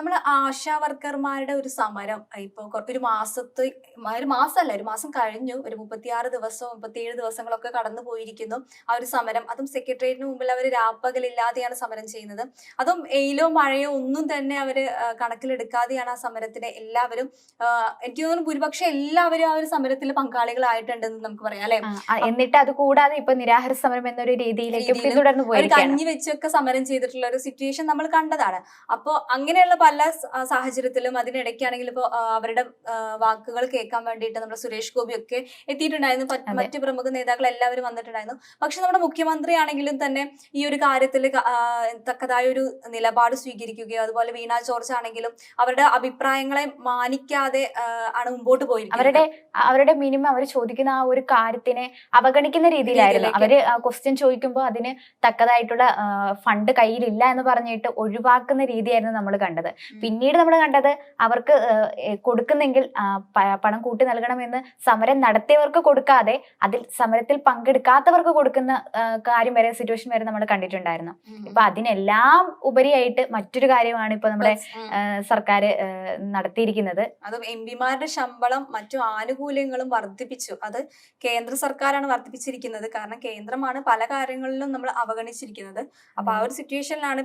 നമ്മൾ ആശാ വർക്കർമാരുടെ ഒരു സമരം ഇപ്പോൾ ഒരു മാസത്തെ ഒരു മാസമല്ല ഒരു മാസം കഴിഞ്ഞു ഒരു മുപ്പത്തിയാറ് ദിവസം മുപ്പത്തിയേഴ് ദിവസങ്ങളൊക്കെ കടന്നു പോയിരിക്കുന്നു ആ ഒരു സമരം. അതും സെക്രട്ടേറിയറ്റിന് മുമ്പിൽ അവർ രാപ്പകലില്ലാതെയാണ് സമരം ചെയ്യുന്നത്. അതും എയിലോ മഴയോ ഒന്നും തന്നെ അവർ കണക്കിലെടുക്കാതെയാണ് ആ സമരത്തിന് എല്ലാവരും എനിക്ക് തോന്നുന്നു ഭൂരിപക്ഷം എല്ലാവരും ആ ഒരു സമരത്തിൽ പങ്കാളികളായിട്ടുണ്ടെന്ന് നമുക്ക് പറയാം അല്ലെ? എന്നിട്ട് അത് കൂടാതെ ഇപ്പൊ നിരാഹാര സമരം എന്നൊരു രീതിയിലേക്ക് രീതിയിലും പിന്തുടർന്നു പോയിരിക്കുകയാണ്. കഞ്ഞി വെച്ചൊക്കെ സമരം ചെയ്തിട്ടുള്ള ഒരു സിറ്റുവേഷൻ നമ്മൾ കണ്ടതാണ്. അപ്പോൾ അങ്ങനെയുള്ള പല സാഹചര്യത്തിലും അതിനിടയ്ക്കാണെങ്കിൽ ഇപ്പോൾ അവരുടെ വാക്കുകൾ കേൾക്കാൻ വേണ്ടിയിട്ട് നമ്മുടെ സുരേഷ് ഗോപി ഒക്കെ എത്തിയിട്ടുണ്ടായിരുന്നു. മറ്റ് പ്രമുഖ നേതാക്കൾ എല്ലാവരും വന്നിട്ടുണ്ടായിരുന്നു. പക്ഷെ നമ്മുടെ മുഖ്യമന്ത്രി ആണെങ്കിലും തന്നെ ഈ ഒരു കാര്യത്തിൽ തക്കതായ ഒരു നിലപാട് സ്വീകരിക്കുകയോ അതുപോലെ വീണ ജോർജ് ആണെങ്കിലും അവരുടെ അഭിപ്രായങ്ങളെ മാനിക്കാതെ ആണ് മുമ്പോട്ട് പോയിരിക്കുന്നത്. അവരുടെ അവരുടെ മിനിമം അവർ ചോദിക്കുന്ന ആ ഒരു കാര്യത്തിനെ അവഗണിക്കുന്ന രീതിയിലായിരുന്നു. അവർ ക്വസ്റ്റ്യൻ ചോദിക്കുമ്പോൾ അതിന് തക്കതായിട്ടുള്ള ഫണ്ട് കയ്യിലില്ല എന്ന് പറഞ്ഞിട്ട് ഒഴിവാക്കുന്ന രീതിയായിരുന്നു നമ്മൾ കണ്ടത്. പിന്നീട് നമ്മൾ കണ്ടത് അവർക്ക് കൊടുക്കുന്നെങ്കിൽ പണം കൂട്ടി നൽകണമെന്ന് സമരം നടത്തിയവർക്ക് കൊടുക്കാതെ അതിൽ സമരത്തിൽ പങ്കെടുക്കാത്തവർക്ക് കൊടുക്കുന്ന കാര്യം വരെ സിറ്റുവേഷൻ വരെ നമ്മൾ കണ്ടിട്ടുണ്ടായിരുന്നു. ഇപ്പൊ അതിനെല്ലാം ഉപരിയായിട്ട് മറ്റൊരു കാര്യമാണ് ഇപ്പൊ നമ്മുടെ സർക്കാർ നടത്തിയിരിക്കുന്നത്. അത് എം പിമാരുടെ ശമ്പളം മറ്റു ആനുകൂല്യങ്ങളും വർദ്ധിപ്പിച്ചു. അത് കേന്ദ്ര സർക്കാരാണ് വർദ്ധിപ്പിച്ചിരിക്കുന്നത്. കാരണം കേന്ദ്രമാണ് പല കാര്യങ്ങളിലും നമ്മൾ അവഗണിച്ചിരിക്കുന്നത്. അപ്പൊ ആ ഒരു സിറ്റുവേഷനിലാണ്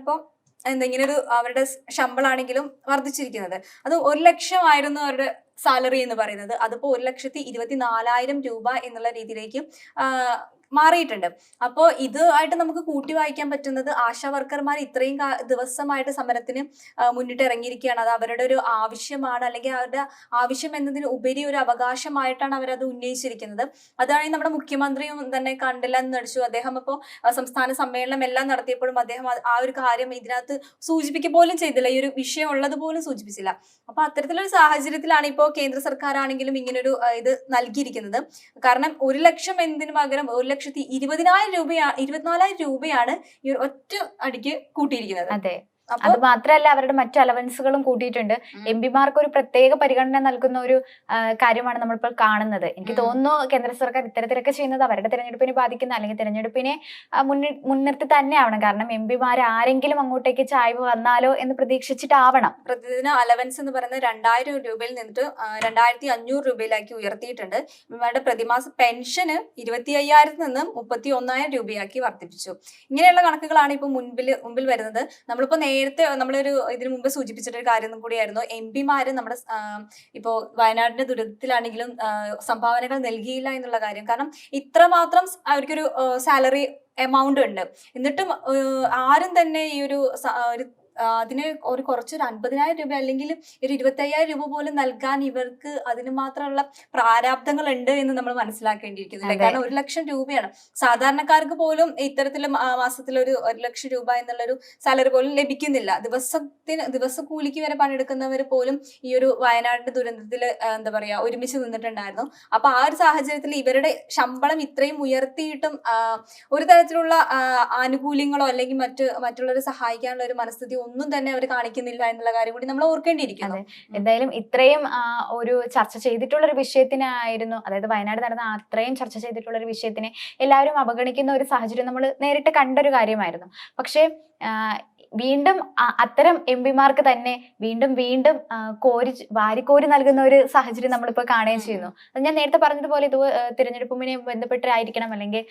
എന്തെങ്കിലും ഒരു അവരുടെ ശമ്പളമാണെങ്കിലും വർദ്ധിച്ചിരിക്കുന്നത്. അത് ഒരു ലക്ഷമായിരുന്നു അവരുടെ സാലറി എന്ന് പറയുന്നത്. അതിപ്പോ ഒരു ലക്ഷത്തി ഇരുപത്തി നാലായിരം രൂപ എന്നുള്ള രീതിയിലേക്ക് മാറിയിട്ടുണ്ട്. അപ്പോൾ ഇതുമായിട്ട് നമുക്ക് കൂട്ടി വായിക്കാൻ പറ്റുന്നത് ആശാ വർക്കർമാർ ഇത്രയും ദിവസമായിട്ട് സമരത്തിന് മുന്നിട്ട് ഇറങ്ങിയിരിക്കുകയാണ്. അത് അവരുടെ ഒരു ആവശ്യമാണ് അല്ലെങ്കിൽ അവരുടെ ആവശ്യം എന്നതിന് ഉപരി ഒരു അവകാശമായിട്ടാണ് അവരത് ഉന്നയിച്ചിരിക്കുന്നത്. അതാണ് നമ്മുടെ മുഖ്യമന്ത്രിയും തന്നെ കണ്ടില്ല എന്ന് നടിച്ചു. അദ്ദേഹം ഇപ്പോൾ സംസ്ഥാന സമ്മേളനം എല്ലാം നടത്തിയപ്പോഴും അദ്ദേഹം ആ ഒരു കാര്യം ഇതിനകത്ത് സൂചിപ്പിക്കുക പോലും ചെയ്തില്ല. ഈ ഒരു വിഷയം ഉള്ളത് പോലും സൂചിപ്പിച്ചില്ല. അപ്പൊ അത്തരത്തിലൊരു സാഹചര്യത്തിലാണ് ഇപ്പോൾ കേന്ദ്ര സർക്കാർ ആണെങ്കിലും ഇങ്ങനൊരു ഇത് നൽകിയിരിക്കുന്നത്. കാരണം ഒരു ലക്ഷം എന്തിനു പകരം ഒരു ലക്ഷത്തി ഇരുപതിനായിരം രൂപയാണ് ഇരുപത്തിനാലായിരം രൂപയാണ് ഈ ഒരു ഒറ്റ അടിക്ക് കൂട്ടിയിരിക്കുന്നത്. അതെ. അത് മാത്രമല്ല അവരുടെ മറ്റു അലവൻസുകളും കൂട്ടിയിട്ടുണ്ട്. എം പിമാർക്ക് ഒരു പ്രത്യേക പരിഗണന നൽകുന്ന ഒരു കാര്യമാണ് നമ്മളിപ്പോൾ കാണുന്നത്. എനിക്ക് തോന്നുന്നു കേന്ദ്ര സർക്കാർ ഇത്തരത്തിലൊക്കെ ചെയ്യുന്നത് അവരുടെ തെരഞ്ഞെടുപ്പിനെ ബാധിക്കുന്ന അല്ലെങ്കിൽ തെരഞ്ഞെടുപ്പിനെ മുൻനിർത്തി തന്നെ ആവണം കാരണം എം പിമാർ ആരെങ്കിലും അങ്ങോട്ടേക്ക് ചായ്വ് വന്നാലോ എന്ന് പ്രതീക്ഷിച്ചിട്ടാവണം. പ്രതിദിന അലവൻസ് എന്ന് പറയുന്നത് രണ്ടായിരം രൂപയിൽ നിന്നിട്ട് രണ്ടായിരത്തി അഞ്ഞൂറ് രൂപയിലാക്കി ഉയർത്തിയിട്ടുണ്ട്. ഇവരുടെ പ്രതിമാസ പെൻഷന് ഇരുപത്തി അയ്യായിരത്തിൽ നിന്ന് മുപ്പത്തി ഒന്നായിരം രൂപയാക്കി വർദ്ധിപ്പിച്ചു. ഇങ്ങനെയുള്ള കണക്കുകളാണ് ഇപ്പൊ മുൻപിൽ മുമ്പിൽ വരുന്നത്. നമ്മളിപ്പോ നേരത്തെ നമ്മളൊരു ഇതിനു മുമ്പ് സൂചിപ്പിച്ചിട്ടൊരു കാര്യം കൂടിയായിരുന്നു. എം പിമാര് നമ്മുടെ ഇപ്പോൾ ഇപ്പോ വയനാടിന്റെ ദുരിതത്തിലാണെങ്കിലും സംഭാവനകൾ നൽകിയില്ല എന്നുള്ള കാര്യം. കാരണം ഇത്രമാത്രം അവർക്കൊരു സാലറി എമൗണ്ട് ഉണ്ട്. എന്നിട്ടും ആരും തന്നെ ഈ ഒരു അതിന് ഒരു കുറച്ചൊരു അൻപതിനായിരം രൂപ അല്ലെങ്കിൽ ഒരു ഇരുപത്തയ്യായിരം രൂപ പോലും നൽകാൻ ഇവർക്ക് അതിന് മാത്രമുള്ള പ്രാരാബ്ദങ്ങൾ ഉണ്ട് എന്ന് നമ്മൾ മനസ്സിലാക്കേണ്ടിയിരിക്കുന്നില്ല. കാരണം ഒരു ലക്ഷം രൂപയാണ്. സാധാരണക്കാർക്ക് പോലും ഇത്തരത്തിൽ മാസത്തിൽ ഒരു ഒരു ലക്ഷം രൂപ എന്നുള്ളൊരു സാലറി പോലും ലഭിക്കുന്നില്ല. ദിവസത്തിന് ദിവസ കൂലിക്ക് വരെ പണിയെടുക്കുന്നവർ പോലും ഈ ഒരു വയനാടിന്റെ ദുരന്തത്തിൽ എന്താ പറയാ ഒരുമിച്ച് നിന്നിട്ടുണ്ടായിരുന്നു. അപ്പൊ ആ ഒരു സാഹചര്യത്തിൽ ഇവരുടെ ശമ്പളം ഇത്രയും ഉയർത്തിയിട്ടും ഒരു തരത്തിലുള്ള ആനുകൂല്യങ്ങളോ അല്ലെങ്കിൽ മറ്റ് മറ്റുള്ളവരെ സഹായിക്കാനുള്ള ഒരു മനസ്ഥിതി ഒന്നും തന്നെ അവർ കാണിക്കുന്നില്ല എന്നുള്ള കാര്യം കൂടി നമ്മൾ ഓർക്കേണ്ടിയിരിക്കുന്നു. എന്തായാലും ഇത്രയും ഒരു ചർച്ച ചെയ്തിട്ടുള്ള ഒരു വിഷയത്തിനായിരുന്നു അതായത് വയനാട് നടന്ന അത്രയും ചർച്ച ചെയ്തിട്ടുള്ള ഒരു വിഷയത്തിനെ എല്ലാവരും അവഗണിക്കുന്ന ഒരു സാഹചര്യം നമ്മൾ നേരിട്ട് കണ്ടൊരു കാര്യമായിരുന്നു. പക്ഷേ വീണ്ടും അത്തരം എം പിമാർക്ക് തന്നെ വീണ്ടും വീണ്ടും കോരി വാരിക്കോരി നൽകുന്ന ഒരു സാഹചര്യം നമ്മളിപ്പോൾ കാണുകയും. ചെയ്യുന്നു. അത് ഞാൻ നേരത്തെ പറഞ്ഞതുപോലെ ഇത് തിരഞ്ഞെടുപ്പുമിനെ തിരഞ്ഞെടുപ്പുമായി ബന്ധപ്പെട്ടായിരിക്കണം അല്ലെങ്കിൽ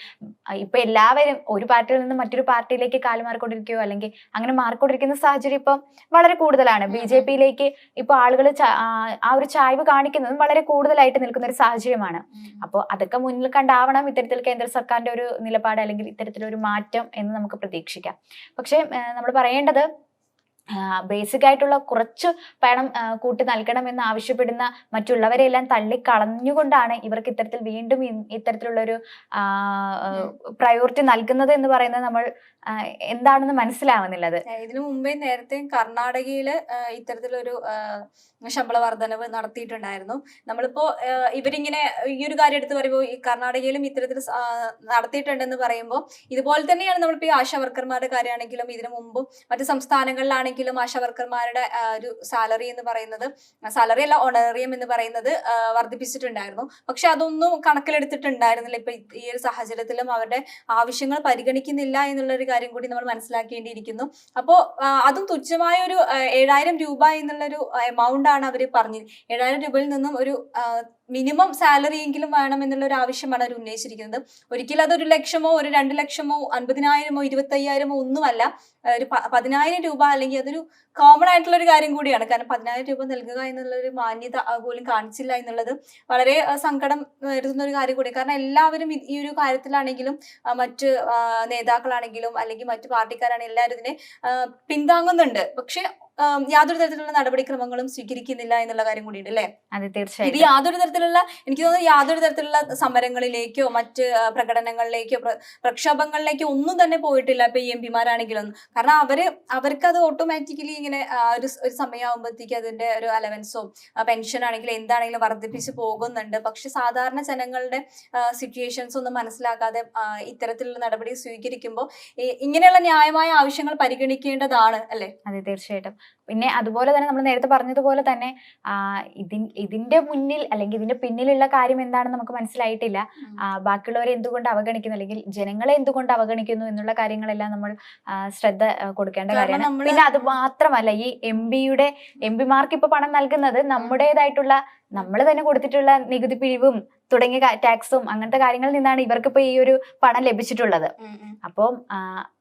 ഇപ്പൊ എല്ലാവരും ഒരു പാർട്ടിയിൽ നിന്ന് മറ്റൊരു പാർട്ടിയിലേക്ക് കാൽ മാറിക്കൊണ്ടിരിക്കുകയോ അല്ലെങ്കിൽ അങ്ങനെ മാറിക്കൊണ്ടിരിക്കുന്ന സാഹചര്യം ഇപ്പം വളരെ കൂടുതലാണ്. ബി ജെ പിയിലേക്ക് ഇപ്പൊ ആളുകൾ ആ ഒരു ചായ്വ് കാണിക്കുന്നതും വളരെ കൂടുതലായിട്ട് നിൽക്കുന്ന ഒരു സാഹചര്യമാണ്. അപ്പോൾ അതൊക്കെ മുന്നിൽ കണ്ടാവണം. ഇത്തരത്തിൽ കേന്ദ്ര സർക്കാരിന്റെ ഒരു നിലപാട് അല്ലെങ്കിൽ ഇത്തരത്തിലൊരു മാറ്റം എന്ന് നമുക്ക് പ്രതീക്ഷിക്കാം. പക്ഷേ നമ്മൾ പറയേണ്ടത് ബേസിക് ആയിട്ടുള്ള കുറച്ച് പണം കൂട്ടി നൽകണമെന്ന് ആവശ്യപ്പെടുന്ന മറ്റുള്ളവരെല്ലാം തള്ളിക്കളഞ്ഞുകൊണ്ടാണ് ഇവർക്ക് ഇത്തരത്തിൽ വീണ്ടും ഇ- ഇത്തരത്തിലുള്ള ഒരു പ്രയോറിറ്റി നൽകുന്നത് എന്ന് പറയുന്നത് നമ്മൾ എന്താണെന്ന് മനസ്സിലാവുന്നില്ല ഇതിനു മുമ്പേ നേരത്തെ കർണാടകയിൽ ഇത്തരത്തിലൊരു ശമ്പള വർധനവ് നടത്തിയിട്ടുണ്ടായിരുന്നു. നമ്മളിപ്പോ ഇവരിങ്ങനെ ഈ ഒരു കാര്യം എടുത്ത് പറയുമ്പോൾ ഈ കർണാടകയിലും ഇത്തരത്തിൽ നടത്തിയിട്ടുണ്ടെന്ന് പറയുമ്പോൾ ഇതുപോലെ തന്നെയാണ് നമ്മളിപ്പോ ഈ ആശാ വർക്കർമാരുടെ കാര്യമാണെങ്കിലും ഇതിനു മുമ്പും മറ്റു സംസ്ഥാനങ്ങളിലാണെങ്കിലും ആണെങ്കിലും ആശാ വർക്കർമാരുടെ ഒരു സാലറി എന്ന് പറയുന്നത് സാലറി അല്ല ഓണറിയം എന്ന് പറയുന്നത് വർദ്ധിപ്പിച്ചിട്ടുണ്ടായിരുന്നു. പക്ഷെ അതൊന്നും കണക്കിലെടുത്തിട്ടുണ്ടായിരുന്നില്ല. ഇപ്പൊ ഈ ഒരു സാഹചര്യത്തിലും അവരുടെ ആവശ്യങ്ങൾ പരിഗണിക്കുന്നില്ല എന്നുള്ള ഒരു കാര്യം കൂടി നമ്മൾ മനസ്സിലാക്കേണ്ടിയിരിക്കുന്നു. അപ്പോ അതും തുച്ഛമായ ഒരു ഏഴായിരം രൂപ എന്നുള്ളൊരു എമൗണ്ട് ആണ് അവർ പറഞ്ഞത് ഏഴായിരം രൂപയിൽ നിന്നും ഒരു മിനിമം സാലറി എങ്കിലും വേണം എന്നുള്ള ഒരു ആവശ്യമാണ് അവർ ഉന്നയിച്ചിരിക്കുന്നത്. ഒരിക്കലും അതൊരു ലക്ഷമോ ഒരു രണ്ട് ലക്ഷമോ അൻപതിനായിരമോ ഇരുപത്തയ്യായിരമോ ഒന്നുമല്ല. ഒരു പതിനായിരം രൂപ അല്ലെങ്കിൽ അതൊരു കോമൺ ആയിട്ടുള്ള ഒരു കാര്യം കൂടിയാണ്. കാരണം പതിനായിരം രൂപ നൽകുക എന്നുള്ള ഒരു മാന്യത പോലും കാണിച്ചില്ല എന്നുള്ളത് വളരെ സങ്കടം വരുത്തുന്ന ഒരു കാര്യം കൂടി കാരണം എല്ലാവരും ഈ- ഒരു കാര്യത്തിലാണെങ്കിലും മറ്റ് നേതാക്കളാണെങ്കിലും അല്ലെങ്കിൽ മറ്റു പാർട്ടിക്കാരാണെങ്കിലും എല്ലാവരും ഇതിനെ പിന്താങ്ങുന്നുണ്ട്. പക്ഷെ യാതൊരു തരത്തിലുള്ള നടപടിക്രമങ്ങളും സ്വീകരിക്കുന്നില്ല എന്നുള്ള കാര്യം കൂടിയുണ്ട് അല്ലെ? അതെ ഇത് യാതൊരു തരത്തിലുള്ള എനിക്ക് തോന്നുന്നു യാതൊരു തരത്തിലുള്ള സമരങ്ങളിലേക്കോ മറ്റ് പ്രകടനങ്ങളിലേക്കോ പ്രക്ഷോഭങ്ങളിലേക്കോ ഒന്നും തന്നെ പോയിട്ടില്ല ഇപ്പൊ ഈ എം പിമാരാണെങ്കിലും. കാരണം അവർ അവർക്ക് അത് ഓട്ടോമാറ്റിക്കലി ഇങ്ങനെ ഒരു ഒരു സമയമാകുമ്പോഴത്തേക്ക് അതിന്റെ ഒരു അലവൻസോ പെൻഷൻ ആണെങ്കിലും എന്താണെങ്കിലും വർദ്ധിപ്പിച്ച് പോകുന്നുണ്ട്. പക്ഷെ സാധാരണ ജനങ്ങളുടെ സിറ്റുവേഷൻസ് ഒന്നും മനസ്സിലാക്കാതെ ഇത്തരത്തിലുള്ള നടപടി സ്വീകരിക്കുമ്പോൾ ഇങ്ങനെയുള്ള ന്യായമായ ആവശ്യങ്ങൾ പരിഗണിക്കേണ്ടതാണ് അല്ലെ? അതെ തീർച്ചയായിട്ടും. പിന്നെ അതുപോലെ തന്നെ നമ്മൾ നേരത്തെ പറഞ്ഞതുപോലെ തന്നെ ഇതിൻ ഇതിന്റെ മുന്നിൽ അല്ലെങ്കിൽ ഇതിന്റെ പിന്നിലുള്ള കാര്യം എന്താണെന്ന് നമുക്ക് മനസ്സിലായിട്ടില്ല. ബാക്കിയുള്ളവരെ എന്തുകൊണ്ട് അവഗണിക്കുന്നു? അല്ലെങ്കിൽ ജനങ്ങളെ എന്തുകൊണ്ട് അവഗണിക്കുന്നു? എന്നുള്ള കാര്യങ്ങളെല്ലാം നമ്മൾ ശ്രദ്ധ കൊടുക്കേണ്ട കാര്യമാണ്. പിന്നെ അത് മാത്രമല്ല ഈ എം ബിയുടെ എം പിമാർക്ക് ഇപ്പൊ പണം നൽകുന്നത് നമ്മുടേതായിട്ടുള്ള നമ്മൾ തന്നെ കൊടുത്തിട്ടുള്ള നികുതി പിരിവും തുടങ്ങിയ ടാക്സും അങ്ങനത്തെ കാര്യങ്ങളിൽ നിന്നാണ് ഇവർക്ക് ഇപ്പൊ ഈ ഒരു പണം ലഭിച്ചിട്ടുള്ളത്. അപ്പം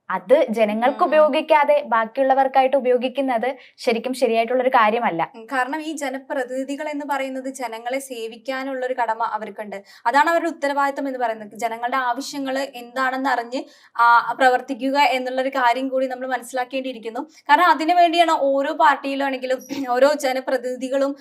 അത് ജനങ്ങൾക്ക്. ഉപയോഗിക്കാതെ ബാക്കിയുള്ളവർക്കായിട്ട് ഉപയോഗിക്കുന്നത് ശരിക്കും ശരിയായിട്ടുള്ള ഒരു കാര്യമല്ല കാരണം ഈ ജനപ്രതിനിധികൾ എന്ന് പറയുന്നത് ജനങ്ങളെ സേവിക്കാനുള്ള ഒരു കടമ അവർക്കുണ്ട്. അതാണ് അവരുടെ ഉത്തരവാദിത്തം എന്ന് പറയുന്നത്. ജനങ്ങളുടെ ആവശ്യങ്ങൾ എന്താണെന്ന് അറിഞ്ഞ് പ്രവർത്തിക്കുക എന്നുള്ള ഒരു കാര്യം കൂടി നമ്മൾ മനസ്സിലാക്കേണ്ടിയിരിക്കുന്നു. കാരണം അതിനു വേണ്ടിയാണ് ഓരോ പാർട്ടിയിലാണെങ്കിലും ഓരോ ജനപ്രതിനിധികളും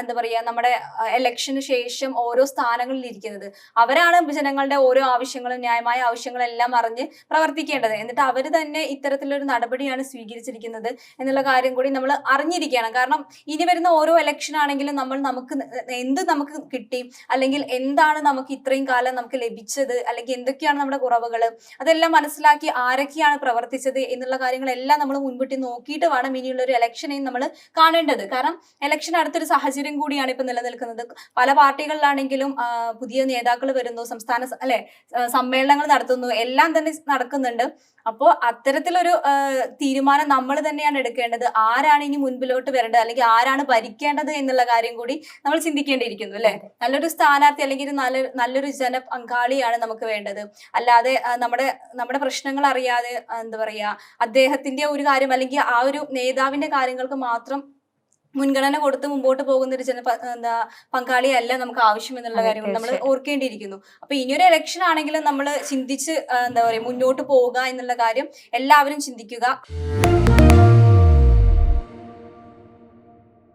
എന്താ പറയുക നമ്മുടെ ഇലക്ഷന് ശേഷം ഓരോ സ്ഥാനങ്ങളിൽ ഇരിക്കുന്നത് അവരാണ് ജനങ്ങളുടെ ഓരോ ആവശ്യങ്ങളും ന്യായമായ ആവശ്യങ്ങളെല്ലാം അറിഞ്ഞ് പ്രവർത്തിക്കേണ്ടത്. എന്നിട്ട് അവർ തന്നെ ഇത്തരത്തിലൊരു നടപടിയാണ് സ്വീകരിച്ചിരിക്കുന്നത് എന്നുള്ള കാര്യം കൂടി നമ്മൾ അറിഞ്ഞിരിക്കുകയാണ്. കാരണം ഇനി വരുന്ന ഓരോ ഇലക്ഷൻ ആണെങ്കിലും നമ്മൾ നമുക്ക് എന്ത് നമുക്ക് കിട്ടി? അല്ലെങ്കിൽ എന്താണ് നമുക്ക് ഇത്രയും കാലം നമുക്ക് ലഭിച്ചത്? അല്ലെങ്കിൽ എന്തൊക്കെയാണ് നമ്മുടെ കുറവുകൾ അതെല്ലാം മനസ്സിലാക്കി ആരൊക്കെയാണ് പ്രവർത്തിച്ചത് എന്നുള്ള കാര്യങ്ങളെല്ലാം നമ്മൾ മുൻപിട്ട് നോക്കിയിട്ട് വേണം ഇനിയുള്ള ഒരു ഇലക്ഷനെയും നമ്മൾ കാണേണ്ടത്. കാരണം ഇലക്ഷൻ അടുത്തൊരു സാഹചര്യം കൂടിയാണ് ഇപ്പൊ നിലനിൽക്കുന്നത്. പല പാർട്ടികളിലാണെങ്കിലും പുതിയ നേതാക്കൾ വരുന്നു സംസ്ഥാന അല്ലെ സമ്മേളനങ്ങൾ നടത്തുന്നു എല്ലാം തന്നെ നടക്കുന്നുണ്ട്. അപ്പോൾ അത്തരത്തിലൊരു തീരുമാനം നമ്മൾ തന്നെയാണ് എടുക്കേണ്ടത്. ആരാണ് ഇനി മുൻപിലോട്ട് വരേണ്ടത്? അല്ലെങ്കിൽ ആരാണ് ഭരിക്കേണ്ടത് എന്നുള്ള കാര്യം കൂടി നമ്മൾ ചിന്തിക്കേണ്ടിയിരിക്കുന്നു അല്ലെ. നല്ലൊരു സ്ഥാനാർത്ഥി അല്ലെങ്കിൽ നല്ല നല്ലൊരു ജന പങ്കാളിയാണ് നമുക്ക് വേണ്ടത്. അല്ലാതെ നമ്മുടെ നമ്മുടെ പ്രശ്നങ്ങൾ അറിയാതെ എന്താ പറയാ അദ്ദേഹത്തിന്റെ ഒരു കാര്യം അല്ലെങ്കിൽ ആ ഒരു നേതാവിന്റെ കാര്യങ്ങൾക്ക് മാത്രം മുൻഗണന കൊടുത്ത് മുമ്പോട്ട് പോകുന്ന ഒരു ജന എന്താ പങ്കാളിയല്ല നമുക്ക് ആവശ്യം എന്നുള്ള കാര്യം നമ്മൾ ഓർക്കേണ്ടിയിരിക്കുന്നു. അപ്പൊ ഇനിയൊരു ഇലക്ഷൻ ആണെങ്കിലും നമ്മൾ ചിന്തിച്ച് എന്താ പറയുക മുന്നോട്ട് പോവുക എന്നുള്ള കാര്യം എല്ലാവരും ചിന്തിക്കുക.